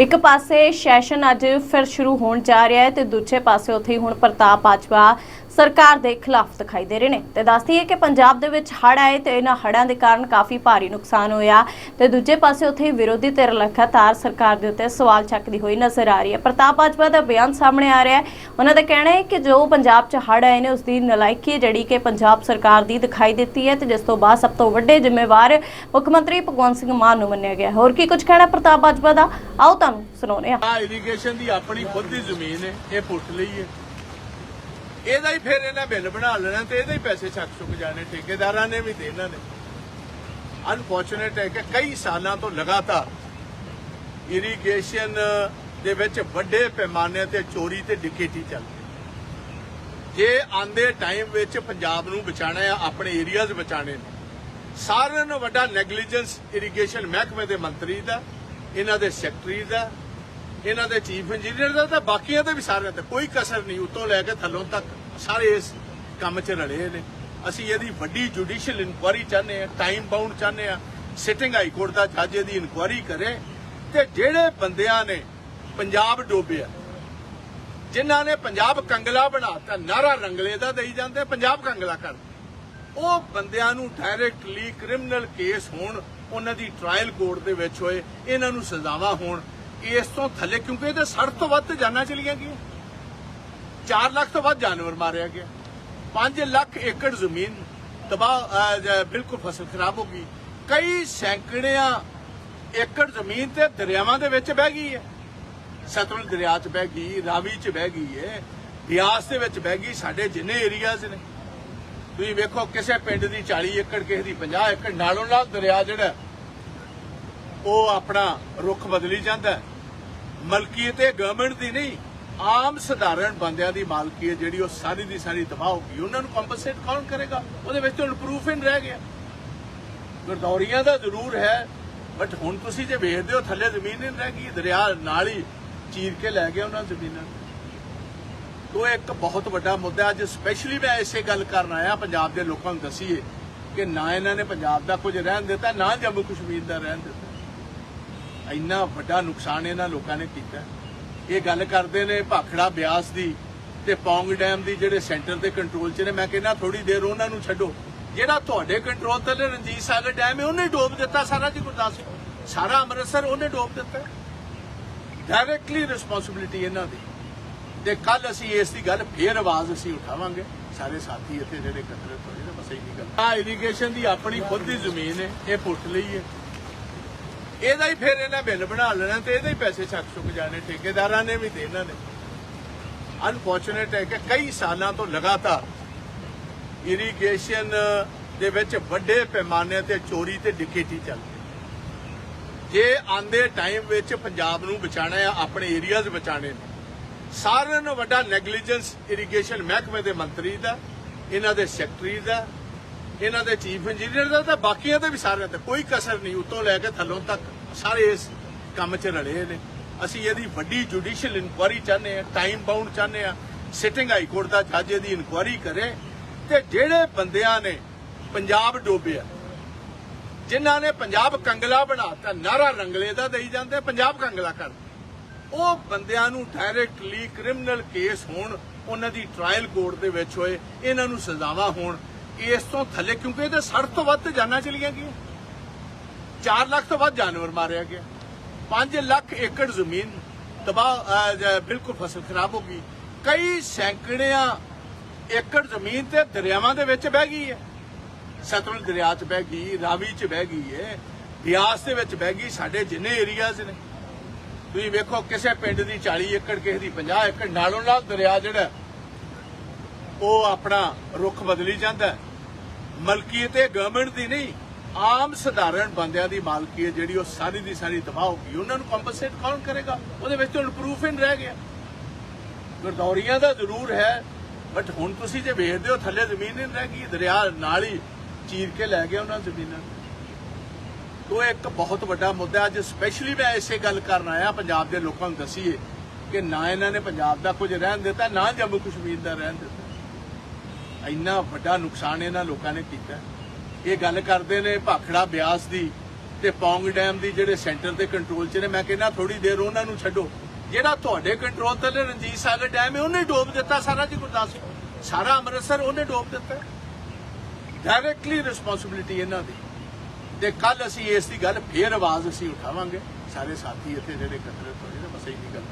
ਇੱਕ ਪਾਸੇ ਸੈਸ਼ਨ ਅੱਜ ਫਿਰ ਸ਼ੁਰੂ ਹੋਣ ਜਾ ਰਿਹਾ ਹੈ ਤੇ ਦੂਜੇ ਪਾਸੇ ਉੱਥੇ ਹੀ ਹੁਣ ਪ੍ਰਤਾਪ ਬਾਜਵਾ ਸਰਕਾਰ ਦੇ ਖਿਲਾਫ ਦਿਖਾਈ ਦੇ ਰਹੇ ਨੇ। ਤੇ ਦੱਸਦੀ ਹੈ ਕਿ ਪੰਜਾਬ ਦੇ ਵਿੱਚ ਹੜ੍ਹ ਆਏ ਤੇ ਇਹਨਾਂ ਹੜ੍ਹਾਂ ਦੇ ਕਾਰਨ ਕਾਫੀ ਭਾਰੀ ਨੁਕਸਾਨ ਹੋਇਆ। ਤੇ ਦੂਜੇ ਪਾਸੇ ਉੱਥੇ ਵਿਰੋਧੀ ਧਿਰ ਲਗਾਤਾਰ ਸਰਕਾਰ ਦੇ ਉੱਤੇ ਸਵਾਲ ਚੱਕਦੀ ਹੋਈ ਨਜ਼ਰ ਆ ਰਹੀ ਹੈ। ਪ੍ਰਤਾਪ ਬਾਜਵਾ ਦਾ ਬਿਆਨ ਸਾਹਮਣੇ ਆ ਰਿਹਾ ਹੈ। ਉਹਨਾਂ ਦਾ ਕਹਿਣਾ ਹੈ ਕਿ ਜੋ ਪੰਜਾਬ 'ਚ ਹੜ੍ਹ ਆਏ ਨੇ, ਉਸ ਦੀ ਨਲਾਇਕੀ ਜਿਹੜੀ ਕਿ ਪੰਜਾਬ ਸਰਕਾਰ ਦੀ ਦਿਖਾਈ ਦਿੱਤੀ ਹੈ ਤੇ ਜਿਸ ਤੋਂ ਬਾਅਦ ਸਭ ਤੋਂ ਵੱਡੇ ਜ਼ਿੰਮੇਵਾਰ ਮੁੱਖ ਮੰਤਰੀ ਭਗਵੰਤ ਸਿੰਘ ਮਾਨ ਨੂੰ ਮੰਨਿਆ ਗਿਆ ਹੋਰ ਕੀ ਕੁਝ ਕਹਿਣਾ ਪ੍ਰਤਾਪ ਬਾਜਵਾ ਦਾ? ਆਓ ਤੁਹਾਨੂੰ ਸੁਣਾਉਂਦੇ ਹਾਂ। ਆ ਇਰੀਗੇਸ਼ਨ ਦੀ ਆਪਣੀ ਖੁਦ ਦੀ ਜ਼ਮੀਨ ਹੈ, ਇਹ ਪੁੱਟ ਲਈ ਹੈ। ਇਹਦਾ ਹੀ ਫਿਰ ਇਹਨਾਂ ਬਿੱਲ ਬਣਾ ਲੈਣਾ ਤੇ ਇਹਦੇ ਹੀ ਪੈਸੇ ਛੱਕ ਛੁੱਕ ਜਾਣੇ, ਠੇਕੇਦਾਰਾਂ ਨੇ ਵੀ ਤੇ ਇਹਨਾਂ ਨੇ। ਅਨਫੋਰਚੂਨੇਟ ਹੈ ਕਿ ਕਈ ਸਾਲਾਂ ਤੋਂ ਲਗਾਤਾਰ ਇਰੀਗੇਸ਼ਨ ਦੇ ਵਿੱਚ ਵੱਡੇ ਪੈਮਾਨੇ ਤੇ ਚੋਰੀ ਤੇ ਡਿਕੇਟੀ ਚੱਲ ਰਹੀ ਜੇ ਆਂਦੇ ਟਾਈਮ ਵਿੱਚ ਪੰਜਾਬ ਨੂੰ ਬਚਾਣਾ ਹੈ, ਆਪਣੇ ਏਰੀਆਜ਼ ਬਚਾਣੇ ਨੇ। ਸਾਰਿਆਂ ਨਾਲੋਂ ਵੱਡਾ ਨੈਗਲੀਜੈਂਸ ਇਰੀਗੇਸ਼ਨ ਮਹਿਕਮੇ ਦੇ ਮੰਤਰੀ ਦਾ ਇਹਨਾਂ ਦੇ ਸੈਕਟਰੀ ਦਾ, ਇਹਨਾਂ ਦੇ ਚੀਫ ਇੰਜੀਨੀਅਰ ਦਾ, ਤਾਂ ਬਾਕੀਆਂ ਦੇ ਵੀ ਸਾਰਿਆਂ ਤੇ ਕੋਈ ਕਸਰ ਨਹੀਂ, ਉਤੋਂ ਲੈ ਕੇ ਥੱਲੋਂ ਤੱਕ ਸਾਰੇ ਇਸ ਕੰਮ 'ਚ ਰਲੇ ਨੇ। ਅਸੀਂ ਇਹਦੀ ਵੱਡੀ ਜੁਡੀਸ਼ੀਅਲ ਇਨਕੁਆਰੀ ਚਾਹੁੰਦੇ ਆ ਟਾਈਮ ਬਾਉਂਡ ਚਾਹੁੰਦੇ ਆ ਸਿਟਿੰਗ ਹਾਈ ਕੋਰਟ ਦਾ ਜੱਜ ਇਹਦੀ ਇਨਕੁਆਰੀ ਕਰੇ ਤੇ ਜਿਹੜੇ ਬੰਦਿਆਂ ਨੇ ਪੰਜਾਬ ਡੋਬਿਆ, ਜਿਨ੍ਹਾਂ ਨੇ ਪੰਜਾਬ ਕੰਗਲਾ ਬਣਾਤਾ ਨਾਰਾ ਰੰਗਲੇ ਦਾ ਦੇਈ ਜਾਂਦੇ, ਪੰਜਾਬ ਕੰਗਲਾ ਕਰ। ਉਹ ਬੰਦਿਆਂ ਨੂੰ ਡਾਇਰੈਕਟਲੀ ਕ੍ਰਿਮੀਨਲ ਕੇਸ ਹੋਣ ਉਹਨਾਂ ਦੀ ਟ੍ਰਾਇਲ ਕੋਰਟ ਦੇ ਵਿੱਚ ਹੋਏ, ਇਹਨਾਂ ਨੂੰ ਸਜ਼ਾਵਾਂ ਹੋਣ, ਇਸ ਤੋਂ ਥੱਲੇ ਕਿਉਂਕਿ ਇਹਦੇ 60 ਤੋਂ ਵੱਧ ਜਾਨਾਂ ਚਲੀਆਂ ਗਈਆਂ। 4 ਲੱਖ ਤੋਂ ਵੱਧ ਜਾਨਵਰ ਮਾਰਿਆ ਗਿਆ। 5 ਲੱਖ ਏਕੜ ਜ਼ਮੀਨ ਤਬਾਹ ਬਿਲਕੁਲ ਫਸਲ ਖਰਾਬ ਹੋ ਗਈ। ਕਈ ਸੈਂਕੜਿਆਂ ਏਕੜ ਜ਼ਮੀਨ ਤੇ ਦਰਿਆਵਾਂ ਦੇ ਵਿੱਚ ਬਹਿ ਗਈ ਹੈ। ਸਤਲੁਜ ਦਰਿਆ 'ਚ ਬਹਿ ਗਈ, ਰਾਵੀ 'ਚ ਬਹਿ ਗਈ ਹੈ। ਬਿਆਸ ਦੇ ਵਿੱਚ ਬਹਿ ਗਈ, ਸਾਡੇ ਜਿੰਨੇ ਏਰੀਆਜ਼ ਨੇ। ਤੁਸੀਂ ਵੇਖੋ, ਕਿਸੇ ਪਿੰਡ ਦੀ 40 ਏਕੜ, ਕਿਸੇ ਦੀ 50 ਏਕੜ, ਨਾਲੋਂ ਨਾਲ ਦਰਿਆ ਜਿਹੜਾ ਉਹ ਆਪਣਾ ਰੁਖ ਬਦਲੀ ਜਾਂਦਾ ਮਲਕੀਅਤ ਇਹ ਗਵਰਨਮੈਂਟ ਦੀ ਨਹੀਂ, ਆਮ ਸਧਾਰਨ ਬੰਦਿਆਂ ਦੀ ਮਾਲਕੀਅਤ ਜਿਹੜੀ ਉਹ ਸਾਰੀ ਦੀ ਸਾਰੀ ਤਬਾਹ ਹੋ ਗਈ। ਉਹਨਾਂ ਨੂੰ ਕੰਪਨਸੇਟ ਕੌਣ ਕਰੇਗਾ? ਉਹਦੇ ਵਿੱਚ ਤਾਂ ਪ੍ਰੂਫ ਹੀ ਨਹੀਂ ਰਹਿ ਗਿਆ। ਗਰਦੌਰੀਆਂ ਦਾ ਜ਼ਰੂਰ ਹੈ ਬਟ ਹੁਣ ਤੁਸੀਂ ਜੇ ਵੇਖਦੇ ਹੋ, ਥੱਲੇ ਜ਼ਮੀਨ ਹੀ ਨਹੀਂ ਰਹਿ ਗਈ। ਦਰਿਆ ਨਾਲ ਹੀ ਚੀਰ ਕੇ ਲੈ ਗਿਆ ਉਹਨਾਂ ਜ਼ਮੀਨਾਂ। ਨੂੰ ਤੋ ਇੱਕ ਬਹੁਤ ਵੱਡਾ ਮੁੱਦਾ ਅੱਜ ਸਪੈਸ਼ਲੀ ਮੈਂ ਇਸੇ ਗੱਲ ਕਰਨ ਆਇਆ, ਪੰਜਾਬ ਦੇ ਲੋਕਾਂ ਨੂੰ ਦਸੀਏ ਕਿ ਨਾ ਇਹਨਾਂ ਨੇ ਪੰਜਾਬ ਦਾ ਕੁਝ ਰਹਿਣ ਦਿੱਤਾ, ਨਾ ਜੰਮੂ ਕਸ਼ਮੀਰ ਦਾ ਰਹਿਣ ਦਿੱਤਾ। ਇੰਨਾ ਵੱਡਾ ਨੁਕਸਾਨ ਇਹਨਾਂ ਲੋਕਾਂ ਨੇ ਕੀਤਾ। ਇਹ ਗੱਲ ਕਰਦੇ ਨੇ ਭਾਖੜਾ ਬਿਆਸ ਦੀ ਤੇ ਪੌਂਗ ਡੈਮ ਦੀ ਜਿਹੜੇ ਸੈਂਟਰ ਦੇ ਕੰਟਰੋਲ 'ਚ ਨੇ। ਮੈਂ ਕਹਿੰਦਾ ਥੋੜੀ ਦੇਰ ਉਹਨਾਂ ਨੂੰ ਛੱਡੋ। ਜਿਹੜਾ ਤੁਹਾਡੇ ਕੰਟਰੋਲ ਥੱਲੇ ਰਣਜੀਤ ਸਾਗਰ ਡੈਮ ਹੈ, ਉਹਨੇ ਡੋਬ ਦਿੱਤਾ ਸਾਰਾ ਜੀ ਗੁਰਦਾਸਪੁਰ। ਸਾਰਾ ਅੰਮ੍ਰਿਤਸਰ ਉਹਨੇ ਡੋਬ ਦਿੱਤਾ। ਡਾਇਰੈਕਟਲੀ ਰਿਸਪੌਂਸਿਬਿਲਿਟੀ ਇਹਨਾਂ ਦੀ। ਤੇ ਕੱਲ ਅਸੀਂ ਇਸ ਦੀ ਗੱਲ ਫੇਰ ਆਵਾਜ਼ ਅਸੀਂ ਉਠਾਵਾਂਗੇ। ਸਾਰੇ ਸਾਥੀ ਇੱਥੇ ਜਿਹੜੇ ਇਕੱਤਰਿਤ ਹੋਏ ਨੇ, ਬਸ ਇਹੀ ਗੱਲ। ਆ ਇਰੀਗੇਸ਼ਨ ਦੀ ਆਪਣੀ ਖੁਦ ਦੀ ਜ਼ਮੀਨ ਹੈ, ਇਹ ਪੁੱਟ ਲਈ ਹੈ। ਇਹਦਾ ਹੀ ਫਿਰ ਇਹਨਾਂ ਬਿੱਲ ਬਣਾ ਲੈਣਾ ਤੇ ਇਹਦੇ ਹੀ ਪੈਸੇ ਛੱਕ ਛੁੱਕ ਜਾਣੇ, ਠੇਕੇਦਾਰਾਂ ਨੇ ਵੀ ਤੇ ਇਹਨਾਂ ਨੇ। ਅਨਫੋਰਚੂਨੇਟ ਹੈ ਕਿ ਕਈ ਸਾਲਾਂ ਤੋਂ ਲਗਾਤਾਰ ਇਰੀਗੇਸ਼ਨ ਦੇ ਵਿੱਚ ਵੱਡੇ ਪੈਮਾਨੇ ਤੇ ਚੋਰੀ ਤੇ ਡਿਕੇਟੀ ਚੱਲ ਰਹੀ ਜੇ ਆਂਦੇ ਟਾਈਮ ਵਿੱਚ ਪੰਜਾਬ ਨੂੰ ਬਚਾਣਾ ਹੈ, ਆਪਣੇ ਏਰੀਆਜ਼ ਬਚਾਣੇ ਨੇ। ਸਾਰਿਆਂ ਨਾਲੋਂ ਵੱਡਾ ਨੈਗਲੀਜੈਂਸ ਇਰੀਗੇਸ਼ਨ ਮਹਿਕਮੇ ਦੇ ਮੰਤਰੀ ਦਾ, ਇਹਨਾਂ ਦੇ ਸੈਕਟਰੀ ਦਾ ਇਹਨਾਂ ਦੇ ਚੀਫ ਇੰਜੀਨੀਅਰ ਦਾ ਤਾਂ ਬਾਕੀਆਂ ਦੇ ਵੀ ਸਾਰਿਆਂ ਤੇ ਕੋਈ ਕਸਰ ਨਹੀਂ, ਉਤੋਂ ਲੈ ਕੇ ਥੱਲੋਂ ਤੱਕ। ਸਾਰੇ ਇਸ ਕੰਮ 'ਚ ਰਲੇ ਨੇ। ਅਸੀਂ ਇਹਦੀ ਵੱਡੀ ਜੁਡੀਸ਼ੀਅਲ ਇਨਕੁਆਰੀ ਚਾਹੁੰਦੇ ਆ ਟਾਈਮ ਬਾਉਂਡ ਚਾਹੁੰਦੇ ਆ ਸਿਟਿੰਗ ਹਾਈ ਕੋਰਟ ਦਾ ਜੱਜ ਇਹਦੀ ਇਨਕੁਆਰੀ ਕਰੇ ਤੇ ਜਿਹੜੇ ਬੰਦਿਆਂ ਨੇ ਪੰਜਾਬ ਡੋਬਿਆ, ਜਿਨ੍ਹਾਂ ਨੇ ਪੰਜਾਬ ਕੰਗਲਾ ਬਣਾਤਾ ਨਾਰਾ ਰੰਗਲੇ ਦਾ ਦੇਈ ਜਾਂਦੇ, ਪੰਜਾਬ ਕੰਗਲਾ ਕਰ ਉਹ ਬੰਦਿਆਂ ਨੂੰ ਡਾਇਰੈਕਟਲੀ ਕ੍ਰਿਮੀਨਲ ਕੇਸ ਹੋਣ, ਉਹਨਾਂ ਦੀ ਟ੍ਰਾਇਲ ਕੋਰਟ ਦੇ ਵਿੱਚ ਹੋਏ, ਇਹਨਾਂ ਨੂੰ ਸਜ਼ਾਵਾਂ ਹੋਣ ਇਸ ਤੋਂ ਥੱਲੇ, ਕਿਉਂਕਿ ਇਹਦੇ 60 ਤੋਂ ਵੱਧ ਜਾਨਾਂ ਚਲੀਆਂ ਗਈਆਂ। 4 ਲੱਖ ਤੋਂ ਵੱਧ ਜਾਨਵਰ ਮਾਰਿਆ ਗਿਆ। 5 ਲੱਖ ਏਕੜ ਜ਼ਮੀਨ ਤਬਾਹ ਬਿਲਕੁਲ ਫਸਲ ਖਰਾਬ ਹੋ ਗਈ। ਕਈ ਸੈਂਕੜਿਆਂ ਏਕੜ ਜ਼ਮੀਨ ਤੇ ਦਰਿਆਵਾਂ ਦੇ ਵਿੱਚ ਬਹਿ ਗਈ ਹੈ। ਸਤਲੁਜ ਦਰਿਆ 'ਚ ਬਹਿ ਗਈ, ਰਾਵੀ 'ਚ ਬਹਿ ਗਈ ਹੈ। ਬਿਆਸ ਦੇ ਵਿੱਚ ਬਹਿ ਗਈ, ਸਾਡੇ ਜਿੰਨੇ ਏਰੀਆਜ਼ ਨੇ। ਤੁਸੀਂ ਵੇਖੋ, ਕਿਸੇ ਪਿੰਡ ਦੀ 40 ਏਕੜ, ਕਿਸੇ ਦੀ 50 ਏਕੜ, ਨਾਲੋਂ ਨਾਲ ਦਰਿਆ ਜਿਹੜਾ, ਉਹ ਆਪਣਾ ਰੁਖ ਬਦਲੀ ਜਾਂਦਾ ਹੈ। ਮਲਕੀਅਤ ਇਹ ਗਵਰਨਮੈਂਟ ਦੀ ਨਹੀਂ, ਆਮ ਸਧਾਰਨ ਬੰਦਿਆਂ ਦੀ ਮਾਲਕੀਅਤ ਜਿਹੜੀ ਉਹ ਸਾਰੀ ਦੀ ਸਾਰੀ ਤਬਾਹ ਹੋ ਗਈ, ਉਹਨਾਂ ਨੂੰ ਕੰਪਨਸੇਟ ਕੌਣ ਕਰੇਗਾ? ਉਹਦੇ ਵਿੱਚ ਤਾਂ ਪ੍ਰੂਫ ਹੀ ਨਹੀਂ ਰਹਿ ਗਿਆ। ਗਰਦੌਰੀਆਂ ਦਾ ਜ਼ਰੂਰ ਹੈ ਬਟ ਹੁਣ ਤੁਸੀਂ ਜੇ ਵੇਖਦੇ ਹੋ, ਥੱਲੇ ਜ਼ਮੀਨ ਹੀ ਨਹੀਂ ਰਹਿ ਗਈ, ਦਰਿਆ ਨਾਲ ਹੀ ਚੀਰ ਕੇ ਲੈ ਗਿਆ ਉਹਨਾਂ ਜ਼ਮੀਨਾਂ ਨੂੰ। ਇੱਕ ਬਹੁਤ ਵੱਡਾ ਮੁੱਦਾ ਅੱਜ ਸਪੈਸ਼ਲੀ ਮੈਂ ਇਸੇ ਗੱਲ ਕਰਨ ਆਇਆ, ਪੰਜਾਬ ਦੇ ਲੋਕਾਂ ਨੂੰ ਦਸੀਏ ਕਿ ਨਾ ਇਹਨਾਂ ਨੇ ਪੰਜਾਬ ਦਾ ਕੁਝ ਰਹਿਣ ਦਿੱਤਾ, ਨਾ ਜੰਮੂ ਕਸ਼ਮੀਰ ਦਾ ਰਹਿਣ ਦਿੱਤਾ। ਇੰਨਾ ਵੱਡਾ ਨੁਕਸਾਨ ਇਹਨਾਂ ਲੋਕਾਂ ਨੇ ਕੀਤਾ। ਇਹ ਗੱਲ ਕਰਦੇ ਨੇ ਭਾਖੜਾ ਬਿਆਸ ਦੀ ਤੇ ਪੌਂਗ ਡੈਮ ਦੀ ਜਿਹੜੇ ਸੈਂਟਰ ਦੇ ਕੰਟਰੋਲ 'ਚ ਨੇ। ਮੈਂ ਕਹਿੰਦਾ ਥੋੜੀ ਦੇਰ ਉਹਨਾਂ ਨੂੰ ਛੱਡੋ। ਜਿਹੜਾ ਤੁਹਾਡੇ ਕੰਟਰੋਲ ਥੱਲੇ ਰਣਜੀਤ ਸਾਗਰ ਡੈਮ ਹੈ, ਉਹਨੇ ਡੋਬ ਦਿੱਤਾ ਸਾਰਾ ਜੀ ਗੁਰਦਾਸਪੁਰ। ਸਾਰਾ ਅੰਮ੍ਰਿਤਸਰ ਉਹਨੇ ਡੋਬ ਦਿੱਤਾ। ਡਾਇਰੈਕਟਲੀ ਰਿਸਪੌਂਸਿਬਿਲਿਟੀ ਇਹਨਾਂ ਦੀ। ਤੇ ਕੱਲ ਅਸੀਂ ਇਸ ਦੀ ਗੱਲ ਫੇਰ ਆਵਾਜ਼ ਅਸੀਂ ਉਠਾਵਾਂਗੇ। ਸਾਰੇ ਸਾਥੀ ਇੱਥੇ ਜਿਹੜੇ ਇਕੱਤਰਿਤ ਹੋਏ ਨੇ, ਬਸ ਇਹੀ ਗੱਲ।